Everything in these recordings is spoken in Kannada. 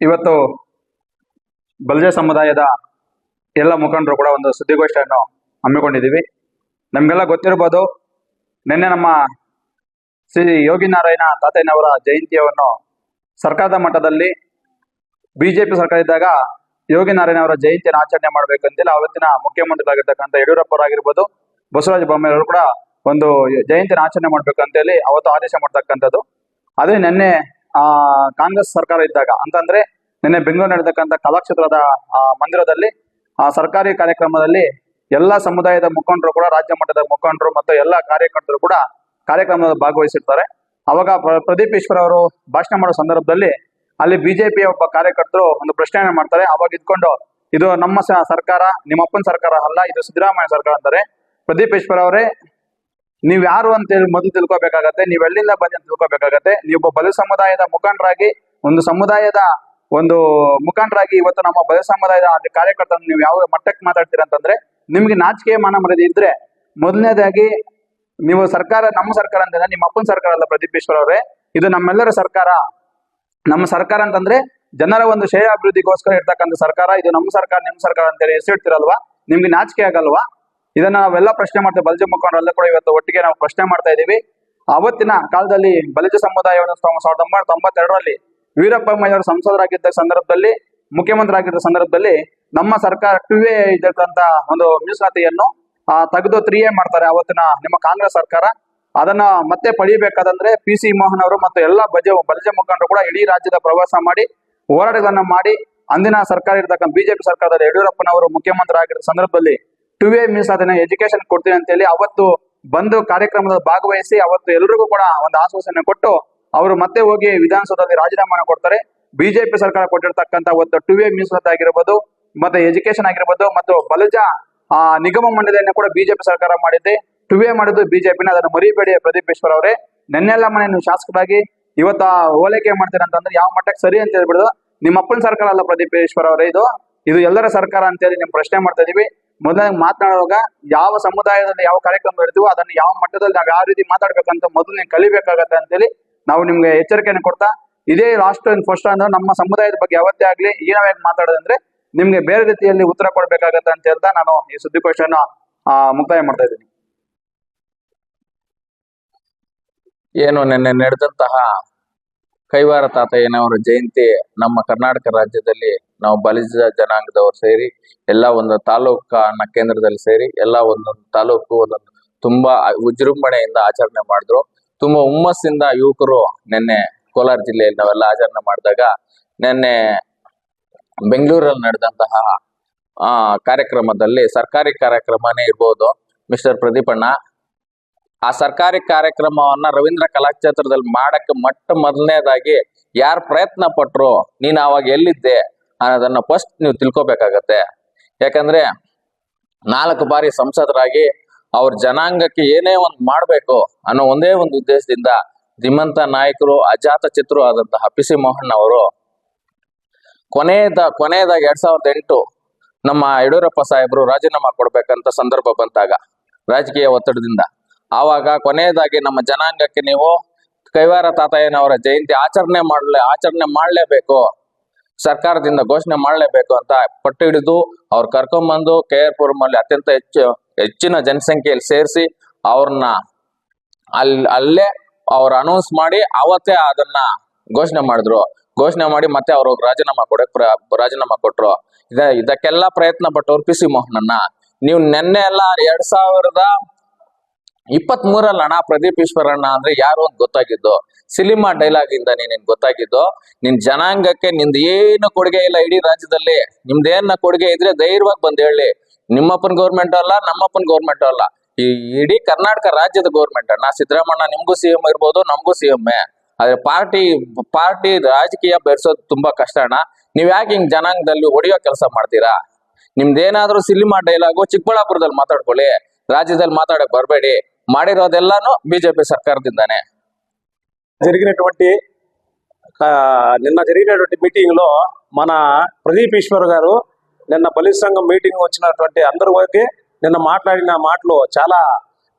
ಇವತ್ತು ಬಲ್ಜ ಸಮುದಾಯದ ಎಲ್ಲ ಮುಖಂಡರು ಕೂಡ ಒಂದು ಸುದ್ದಿಗೋಷ್ಠಿಯನ್ನು ಹಮ್ಮಿಕೊಂಡಿದ್ದೀವಿ. ನಮಗೆಲ್ಲ ಗೊತ್ತಿರ್ಬೋದು, ನಿನ್ನೆ ನಮ್ಮ ಶ್ರೀ ಯೋಗಿ ನಾರಾಯಣ ತಾತಯ್ಯನವರ ಜಯಂತಿಯನ್ನು ಸರ್ಕಾರದ ಮಟ್ಟದಲ್ಲಿ ಬಿಜೆಪಿ ಸರ್ಕಾರ ಇದ್ದಾಗ ಯೋಗಿ ನಾರಾಯಣ ಅವರ ಜಯಂತಿಯನ್ನು ಆಚರಣೆ ಮಾಡಬೇಕು ಅಂತೇಳಿ ಅವತ್ತಿನ ಮುಖ್ಯಮಂತ್ರಿಗಳಾಗಿರ್ತಕ್ಕಂಥ ಯಡಿಯೂರಪ್ಪರಾಗಿರ್ಬೋದು ಬಸವರಾಜ ಬೊಮ್ಮಾಯಿಯವರು ಕೂಡ ಒಂದು ಜಯಂತಿನ ಆಚರಣೆ ಮಾಡ್ಬೇಕಂತೇಳಿ ಅವತ್ತು ಆದೇಶ ಮಾಡ್ತಕ್ಕಂಥದ್ದು. ಅದೇ ನಿನ್ನೆ ಆ, ಕಾಂಗ್ರೆಸ್ ಸರ್ಕಾರ ಇದ್ದಾಗ, ಅಂತಂದ್ರೆ ನಿನ್ನೆ ಬೆಂಗಳೂರು ನಡೆದಕ್ಕಂತ ಕಲಾಕ್ಷೇತ್ರದ ಮಂದಿರದಲ್ಲಿ, ಆ ಸರ್ಕಾರಿ ಕಾರ್ಯಕ್ರಮದಲ್ಲಿ ಎಲ್ಲ ಸಮುದಾಯದ ಮುಖಂಡರು ಕೂಡ, ರಾಜ್ಯ ಮಟ್ಟದ ಮುಖಂಡರು ಮತ್ತು ಎಲ್ಲ ಕಾರ್ಯಕರ್ತರು ಕೂಡ ಕಾರ್ಯಕ್ರಮದಲ್ಲಿ ಭಾಗವಹಿಸಿರ್ತಾರೆ. ಅವಾಗ ಪ್ರ- ಪ್ರದೀಪ್ ಈಶ್ವರ್ ಅವರು ಭಾಷಣ ಮಾಡೋ ಸಂದರ್ಭದಲ್ಲಿ ಅಲ್ಲಿ ಬಿಜೆಪಿಯ ಒಬ್ಬ ಕಾರ್ಯಕರ್ತರು ಒಂದು ಪ್ರಶ್ನೆಯನ್ನು ಮಾಡ್ತಾರೆ. ಅವಾಗ ಇದ್ಕೊಂಡು, ಇದು ನಮ್ಮ ಸರ್ಕಾರ, ನಿಮ್ಮಪ್ಪನ ಸರ್ಕಾರ ಅಲ್ಲ, ಇದು ಸಿದ್ದರಾಮಯ್ಯ ಸರ್ಕಾರ ಅಂತಾರೆ. ಪ್ರದೀಪ್ ಈಶ್ವರ್ ಅವರೇ ನೀವ್ ಯಾರು ಅಂತ ಹೇಳಿ ಮೊದಲು ತಿಳ್ಕೋಬೇಕಾಗತ್ತೆ, ನೀವ್ ಎಲ್ಲಿಂದ ಬಂದು ಅಂತ ತಿಳ್ಕೊಬೇಕಾಗತ್ತೆ. ನೀವು ಬಲ ಸಮುದಾಯದ ಮುಖಂಡರಾಗಿ, ಒಂದು ಸಮುದಾಯದ ಒಂದು ಮುಖಂಡರಾಗಿ ಇವತ್ತು ನಮ್ಮ ಬಲ ಸಮುದಾಯದ ಒಂದು ಕಾರ್ಯಕರ್ತರ ನೀವು ಯಾವ ಮಟ್ಟಕ್ಕೆ ಮಾತಾಡ್ತೀರ ಅಂತಂದ್ರೆ, ನಿಮ್ಗೆ ನಾಚಿಕೆ ಮಾನ ಮರ್ಯಾದೆ ಇದ್ರೆ ಮೊದಲನೇದಾಗಿ ನೀವು ಸರ್ಕಾರ, ನಮ್ಮ ಸರ್ಕಾರ ಅಂತಂದ್ರೆ ನಿಮ್ಮ ಅಪ್ಪನ ಸರ್ಕಾರ ಅಲ್ಲ ಪ್ರದೀಪ್ ಈಶ್ವರ್ ಅವರೇ, ಇದು ನಮ್ಮೆಲ್ಲರ ಸರ್ಕಾರ. ನಮ್ಮ ಸರ್ಕಾರ ಅಂತಂದ್ರೆ ಜನರ ಒಂದು ಶ್ರೇಯ ಅಭಿವೃದ್ಧಿಗೋಸ್ಕರ ಇರ್ತಕ್ಕಂಥ ಸರ್ಕಾರ, ಇದು ನಮ್ಮ ಸರ್ಕಾರ ನಿಮ್ಮ ಸರ್ಕಾರ ಅಂತೇಳಿ ಹೆಸರಿಡ್ತಿರಲ್ವಾ? ನಿಮ್ಗೆ ನಾಚಿಕೆ ಆಗಲ್ವಾ? ಇದನ್ನ ನಾವೆಲ್ಲ ಪ್ರಶ್ನೆ ಮಾಡ್ತೇವೆ. ಬಲಜ ಮುಖಂಡರೆಲ್ಲ ಕೂಡ ಇವತ್ತು ಒಟ್ಟಿಗೆ ನಾವು ಪ್ರಶ್ನೆ ಮಾಡ್ತಾ ಇದ್ದೀವಿ. ಅವತ್ತಿನ ಕಾಲದಲ್ಲಿ ಬಲಜ ಸಮುದಾಯವನ್ನು ಸಾವಿರದ ಒಂಬೈನೂರ ತೊಂಬತ್ತೆರಡರಲ್ಲಿ ಮೈನವರು ಸಂಸದರಾಗಿದ್ದ ಸಂದರ್ಭದಲ್ಲಿ ಮುಖ್ಯಮಂತ್ರಿ ಆಗಿದ್ದ ಸಂದರ್ಭದಲ್ಲಿ ನಮ್ಮ ಸರ್ಕಾರ ಟು ಎ ಇದ್ದಂತ ಒಂದು ಮೀಸಲಾತಿಯನ್ನು ತೆಗೆದು ತ್ರೀ ಎ ಮಾಡ್ತಾರೆ ಅವತ್ತಿನ ನಿಮ್ಮ ಕಾಂಗ್ರೆಸ್ ಸರ್ಕಾರ. ಅದನ್ನ ಮತ್ತೆ ಪಡಿಬೇಕಾದಂದ್ರೆ ಪಿ ಸಿ ಮೋಹನ್ ಅವರು ಮತ್ತು ಎಲ್ಲ ಬಜೆ, ಬಲಜ ಮುಖಂಡರು ಕೂಡ ಇಡೀ ರಾಜ್ಯದ ಪ್ರವಾಸ ಮಾಡಿ, ಹೋರಾಟಗಳನ್ನ ಮಾಡಿ, ಅಂದಿನ ಸರ್ಕಾರ ಇರ್ತಕ್ಕಂಥ ಬಿಜೆಪಿ ಸರ್ಕಾರದಲ್ಲಿ ಯಡಿಯೂರಪ್ಪನವರು ಮುಖ್ಯಮಂತ್ರಿ ಆಗಿರೋ ಸಂದರ್ಭದಲ್ಲಿ ಟು ಎ ಅದನ್ನ ಎಜುಕೇಶನ್ ಕೊಡ್ತೀನಿ ಅಂತ ಹೇಳಿ ಅವತ್ತು ಬಂದು ಕಾರ್ಯಕ್ರಮದ ಭಾಗವಹಿಸಿ ಅವತ್ತು ಎಲ್ರಿಗೂ ಕೂಡ ಒಂದು ಆಶ್ವಾಸನೆ ಕೊಟ್ಟು ಅವರು ಮತ್ತೆ ಹೋಗಿ ವಿಧಾನಸೌಧದಲ್ಲಿ ರಾಜೀನಾಮೆ ಕೊಡ್ತಾರೆ. ಬಿಜೆಪಿ ಸರ್ಕಾರ ಕೊಟ್ಟಿರ್ತಕ್ಕಂಥ ಒಂದು ಟು ಎ ಮೀಸಲಾತಿ ಆಗಿರ್ಬೋದು, ಮತ್ತೆ ಎಜುಕೇಶನ್ ಆಗಿರ್ಬೋದು, ಮತ್ತು ಬಲಜ, ಆ, ನಿಗಮ ಮಂಡಳಿಯನ್ನು ಕೂಡ ಬಿಜೆಪಿ ಸರ್ಕಾರ ಮಾಡಿದ್ದೆ ಟು ಎ ಮಾಡಿದ್ದು ಬಿಜೆಪಿನ ಅದನ್ನು ಮರಿಬೇಡಿ ಪ್ರದೀಪ್ ಈಶ್ವರ್ ಅವರೇ. ನೆನ್ನೆಲ್ಲ ಮನೆ ನೀವು ಶಾಸಕರಾಗಿ ಇವತ್ತ ಹೋಲಿಕೆ ಮಾಡ್ತೀರಾ ಅಂತಂದ್ರೆ ಯಾವ ಮಟ್ಟಕ್ಕೆ ಸರಿ ಅಂತ ಹೇಳ್ಬಿಡುದು. ನಿಮ್ಮ ಅಪ್ಪನ ಸರ್ಕಾರ ಅಲ್ಲ ಪ್ರದೀಪ್ ಈಶ್ವರ್ ಅವರೇ ಇದು. ಇದು ಎಲ್ಲರ ಸರ್ಕಾರ ಅಂತೇಳಿ ನಿಮ್ ಪ್ರಶ್ನೆ ಮಾಡ್ತಾ ಇದೀವಿ. ಮೊದಲಾಗಿ ಮಾತನಾಡುವಾಗ ಯಾವ ಸಮುದಾಯದಲ್ಲಿ ಯಾವ ಕಾರ್ಯಕ್ರಮ ಇರ್ತೀವೋ ಅದನ್ನ ಯಾವ ಮಟ್ಟದಲ್ಲಿ ನಾವು ಯಾವ ರೀತಿ ಮಾತಾಡ್ಬೇಕಂತ ಮೊದಲು ನೀವು ಕಲಿಬೇಕಾಗತ್ತೆ ಅಂತೇಳಿ ನಾವು ನಿಮ್ಗೆ ಎಚ್ಚರಿಕೆಯನ್ನು ಕೊಡ್ತಾ, ಇದೇ ಲಾಸ್ಟ್ ಅಂಡ್ ಫಸ್ಟ್ ಅಂದ್ರೆ ನಮ್ಮ ಸಮುದಾಯದ ಬಗ್ಗೆ ಯಾವತ್ತೇ ಆಗ್ಲಿ ಏನವಾಗಿ ಮಾತಾಡೋದಂದ್ರೆ ನಿಮ್ಗೆ ಬೇರೆ ರೀತಿಯಲ್ಲಿ ಉತ್ತರ ಕೊಡ್ಬೇಕಾಗತ್ತೆ ಅಂತ ಹೇಳ್ತಾ ನಾನು ಈ ಸುದ್ದಿಗೋಷ್ಠಿಯನ್ನು ಮುಕ್ತಾಯ ಮಾಡ್ತಾ ಇದ್ದೀನಿ. ಏನು ನಿನ್ನೆ ನಡೆದಂತಹ ಕೈವಾರ ತಾತಯ್ಯನವರ ಜಯಂತಿ ನಮ್ಮ ಕರ್ನಾಟಕ ರಾಜ್ಯದಲ್ಲಿ ನಾವು ಬಲಿಜ ಜನಾಂಗದವರು ಸೇರಿ, ಎಲ್ಲ ಒಂದು ತಾಲೂಕನ್ನ ಕೇಂದ್ರದಲ್ಲಿ ಸೇರಿ, ಎಲ್ಲ ಒಂದೊಂದು ತಾಲೂಕು ಒಂದೊಂದು ತುಂಬಾ ವಿಜೃಂಭಣೆಯಿಂದ ಆಚರಣೆ ಮಾಡಿದ್ರು. ತುಂಬಾ ಹುಮ್ಮಸ್ಸಿಂದ ಯುವಕರು ನಿನ್ನೆ ಕೋಲಾರ ಜಿಲ್ಲೆಯಲ್ಲಿ ನಾವೆಲ್ಲ ಆಚರಣೆ ಮಾಡಿದಾಗ, ನಿನ್ನೆ ಬೆಂಗಳೂರಲ್ಲಿ ನಡೆದಂತಹ, ಆ, ಕಾರ್ಯಕ್ರಮದಲ್ಲಿ ಸರ್ಕಾರಿ ಕಾರ್ಯಕ್ರಮನೇ ಇರ್ಬೋದು. ಮಿಸ್ಟರ್ ಪ್ರದೀಪಣ್ಣ ಆ ಸರ್ಕಾರಿ ಕಾರ್ಯಕ್ರಮವನ್ನ ರವೀಂದ್ರ ಕಲಾಕ್ಷೇತ್ರದಲ್ಲಿ ಮಾಡಕ್ಕೆ ಮೊಟ್ಟ ಮೊದಲನೇದಾಗಿ ಯಾರು ಪ್ರಯತ್ನ ಪಟ್ರು, ನೀನು ಅವಾಗ ಎಲ್ಲಿದ್ದೆ? ಅನ್ನೋದನ್ನ ಫಸ್ಟ್ ನೀವು ತಿಳ್ಕೊಬೇಕಾಗತ್ತೆ. ಯಾಕಂದ್ರೆ ನಾಲ್ಕು ಬಾರಿ ಸಂಸದರಾಗಿ ಅವ್ರ ಜನಾಂಗಕ್ಕೆ ಏನೇ ಒಂದು ಮಾಡಬೇಕು ಅನ್ನೋ ಒಂದೇ ಒಂದು ಉದ್ದೇಶದಿಂದ ಧಿಮಂತ ನಾಯಕರು, ಅಜಾತ ಚಿತ್ರ ಆದಂತಹ ಪಿ ಸಿ ಮೋಹನ್ ಅವರು ಕೊನೆಯದ ಕೊನೆಯದಾಗಿ ಎರಡ್ ಸಾವಿರದ ಎಂಟು ನಮ್ಮ ಯಡಿಯೂರಪ್ಪ ಸಾಹೇಬರು ರಾಜೀನಾಮೆ ಕೊಡ್ಬೇಕಂತ ಸಂದರ್ಭ ಬಂದಾಗ, ರಾಜಕೀಯ ಒತ್ತಡದಿಂದ. ಆವಾಗ ಕೊನೆಯದಾಗಿ ನಮ್ಮ ಜನಾಂಗಕ್ಕೆ ನೀವು ಕೈವಾರ ತಾತಯ್ಯನವರ ಜಯಂತಿ ಆಚರಣೆ ಮಾಡಲೇ, ಆಚರಣೆ ಮಾಡಲೇಬೇಕು. ಸರ್ಕಾರದಿಂದ ಘೋಷಣೆ ಮಾಡಲೇಬೇಕು ಅಂತ ಪಟ್ಟು ಹಿಡಿದು ಅವ್ರು ಕರ್ಕೊಂಡ್ಬಂದು ಕೆ ಆರ್ ಪುರಮಲ್ಲಿ ಅತ್ಯಂತ ಹೆಚ್ಚು, ಹೆಚ್ಚಿನ ಜನಸಂಖ್ಯೆಯಲ್ಲಿ ಸೇರಿಸಿ ಅವ್ರನ್ನ ಅಲ್ಲಿ ಅಲ್ಲೇ ಅವ್ರ ಅನೌನ್ಸ್ ಮಾಡಿ ಅವತ್ತೇ ಅದನ್ನ ಘೋಷಣೆ ಮಾಡಿದ್ರು. ಘೋಷಣೆ ಮಾಡಿ ಮತ್ತೆ ಅವ್ರ ರಾಜೀನಾಮೆ ಕೊಡಕ್ ಪ್ರ- ರಾಜೀನಾಮೆ ಕೊಟ್ರು. ಇದ, ಇದಕ್ಕೆಲ್ಲ ಪ್ರಯತ್ನ ಪಟ್ಟವ್ರು ಪಿ ಸಿ ಮೋಹನನ್ನ. ನೀವು ನೆನ್ನೆ ಎಲ್ಲ ಎರಡ್ ಸಾವಿರದ ಇಪ್ಪತ್ತ್ ಮೂರಲ್ಲಿ ಅಣ್ಣ ಪ್ರದೀಪ್ ಈಶ್ವರಣ್ಣ ಅಂದ್ರೆ ಯಾರು ಅಂತ ಗೊತ್ತಾಗಿದ್ದು. ಸಿನಿಮಾ ಡೈಲಾಗ್ ಇಂದ ನೀನ್ ಗೊತ್ತಾಗಿದ್ದು. ನಿನ್ ಜನಾಂಗಕ್ಕೆ ನಿಂದ ಏನು ಕೊಡುಗೆ ಇಲ್ಲ ಇಡೀ ರಾಜ್ಯದಲ್ಲಿ. ನಿಮ್ದೇನ ಕೊಡುಗೆ ಇದ್ರೆ ಧೈರ್ಯವಾಗಿ ಬಂದ್ ಹೇಳಿ. ನಿಮ್ಮಪ್ಪನ ಗೌರ್ಮೆಂಟ್ ಅಲ್ಲ, ನಮ್ಮಪ್ಪನ ಗೌರ್ಮೆಂಟ್ ಅಲ್ಲ. ಈ ಇಡೀ ಕರ್ನಾಟಕ ರಾಜ್ಯದ ಗೌರ್ಮೆಂಟ್ ಅಣ್ಣ. ಸಿದ್ದರಾಮಣ್ಣ ನಿಮ್ಗೂ ಸಿ ಎಂ ಇರ್ಬೋದು, ನಮಗೂ ಸಿ ಎಂ. ಆದ್ರೆ ಪಾರ್ಟಿ ಪಾರ್ಟಿ ರಾಜಕೀಯ ಬೆರ್ಸೋದು ತುಂಬಾ ಕಷ್ಟ ಅಣ್ಣ. ನೀವ್ ಯಾಕೆ ಹಿಂಗ್ ಜನಾಂಗದಲ್ಲಿ ಹೊಡೆಯೋ ಕೆಲಸ ಮಾಡ್ತೀರಾ? ನಿಮ್ದೇನಾದ್ರೂ ಸಿನಿಮಾ ಡೈಲಾಗು ಚಿಕ್ಕಬಳ್ಳಾಪುರದಲ್ಲಿ ಮಾತಾಡ್ಕೊಳ್ಳಿ. ರಾಜ್ಯದಲ್ಲಿ ಮಾತಾಡಕ್ ಬರಬೇಡಿ. ಮಾಡಿರೋದೆಲ್ಲಾನು బిజెపి ಸರ್ಕಾರದಿಂದಾನೆ జరిగినటువంటి ఆ, నిన్న జరిగినటువంటి మీటింగ్ లో మన ప్రదీప్ ఈశ్వర్ గారు నిన్న బలిత సంఘం మీటింగ్ వచ్చినటువంటి అందరి వరకే నిన్న మాట్లాడిన మాటలు చాలా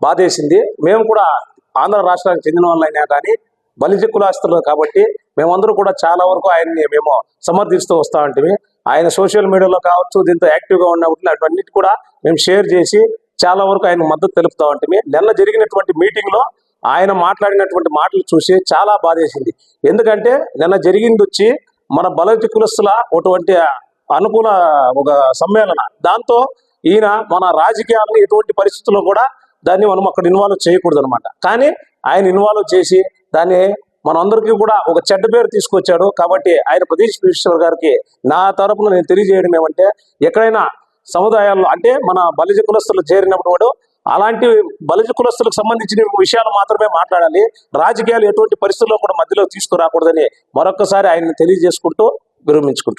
బాధేసింది మేము కూడా ఆంధ్ర రాష్ట్రానికి చెందిన వాళ్ళైనా కానీ బలిజ కులాస్తులు కాబట్టి మేమందరూ కూడా చాలా వరకు ఆయన్ని మేము సమర్థిస్తూ వస్తా ఉంటుంది ఆయన సోషల్ మీడియాలో కావచ్చు దీంతో యాక్టివ్గా ఉన్నప్పుడు అటువన్నిటి కూడా మేము షేర్ చేసి చాలా వరకు ఆయన మద్దతు తెలుపుతా ఉంటే నిన్న జరిగినటువంటి మీటింగ్లో ఆయన మాట్లాడినటువంటి మాటలు చూసి చాలా బాధేసింది. ఎందుకంటే నిన్న జరిగింది వచ్చి మన బలజ కులస్తుల ఒకటువంటి అనుకూల ఒక సమ్మేళన. దాంతో ఈయన మన రాజకీయాలను ఎటువంటి పరిస్థితుల్లో కూడా దాన్ని మనం అక్కడ ఇన్వాల్వ్ చేయకూడదు అనమాట కానీ ఆయన ఇన్వాల్వ్ చేసి దాన్ని మనందరికీ కూడా ఒక చెడ్డ పేరు తీసుకొచ్చాడు కాబట్టి ఆయన ప్రదీష్ ఈశ్వర్ గారికి నా తరపున నేను తెలియజేయడం ఏమంటే ఎక్కడైనా సముదాయాల్లో అంటే మన బలిజ కులస్తులు చేరినప్పుడు కూడా అలాంటి బలిజ కులస్తులకు సంబంధించిన విషయాలు మాత్రమే మాట్లాడాలి. రాజకీయాలు ఎటువంటి పరిస్థితుల్లో కూడా మధ్యలో తీసుకురాకూడదని మరొకసారి ఆయన తెలియజేసుకుంటూ విరమించుకుంటాం